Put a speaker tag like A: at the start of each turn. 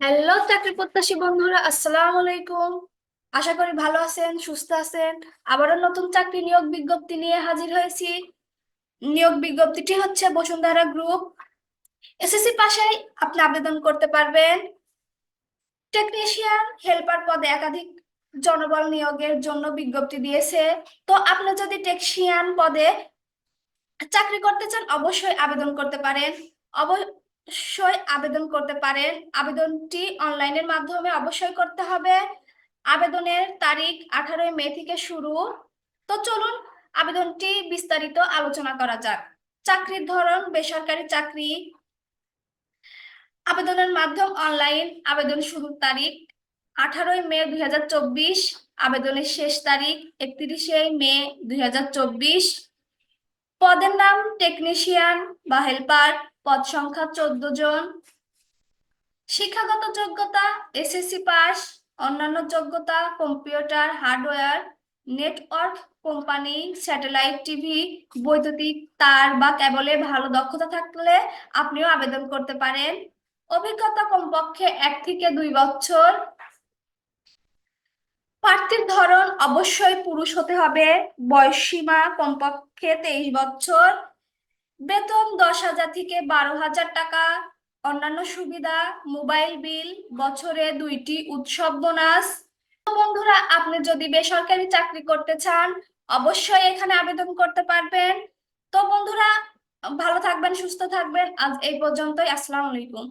A: Hello চাকরি প্রত্যাশী বন্ধুরা, আসসালামু আলাইকুম। আশা করি ভালো আছেন, সুস্থ আছেন। আবারও নতুন চাকরি নিয়োগ বিজ্ঞপ্তি নিয়ে হাজির হয়েছি। নিয়োগ বিজ্ঞপ্তিটি হচ্ছে বসুন্ধরা গ্রুপ। এসএসসি পাশেই আপনি আবেদন করতে পারবেন। টেকনিশিয়ান, হেল্পার পদে একাধিক জনবল নিয়োগের জন্য বিজ্ঞপ্তি দিয়েছে। তো আপনি যদি টেকনিশিয়ান পদে চাকরি করতে চান, অবশ্যই আবেদন করতে পারেন। অবশ্যই আবেদন করতে পারেন। আবেদনটি অনলাইনের মাধ্যমে অবশ্যই করতে হবে। আবেদনের তারিখ আঠারোই মে থেকে শুরু। তো চলুন আবেদনটি বিস্তারিত আলোচনা করা যাক। চাকরির ধরন, বেসরকারি চাকরি। আবেদনের মাধ্যম অনলাইন, আবেদন শুরুর তারিখ আঠারোই মে দুই হাজার চব্বিশ, আবেদনের শেষ তারিখ একত্রিশে মে দুই হাজার চব্বিশ। পদের নাম টেকনিশিয়ান বা হেল্পার। পদ সংখ্যা চোদ্দ জন। শিক্ষাগত যোগ্যতা, এসএসসি পাস, অন্যান্য যোগ্যতা, computer, hardware, network company, satellite TV, বৈদ্যুতিক, তার বা কেবলে ভালো দক্ষতা থাকলে আপনিও আবেদন করতে পারেন। অভিজ্ঞতা কমপক্ষে এক থেকে দুই বছর। প্রার্থীর ধরন অবশ্যই পুরুষ হতে হবে। বয়স সীমা কমপক্ষে তেইশ বছর। বেতন দশ হাজার থেকে বারো হাজার টাকা। অন্যান্য সুবিধা, মোবাইল বিল, বছরে দুইটি উৎসব বোনাস। বন্ধুরা, আপনি যদি বেসরকারি চাকরি করতে চান, অবশ্যই এখানে আবেদন করতে পারবেন। তো বন্ধুরা, ভালো থাকবেন, সুস্থ থাকবেন। আজ এই পর্যন্তই। আসসালামু আলাইকুম।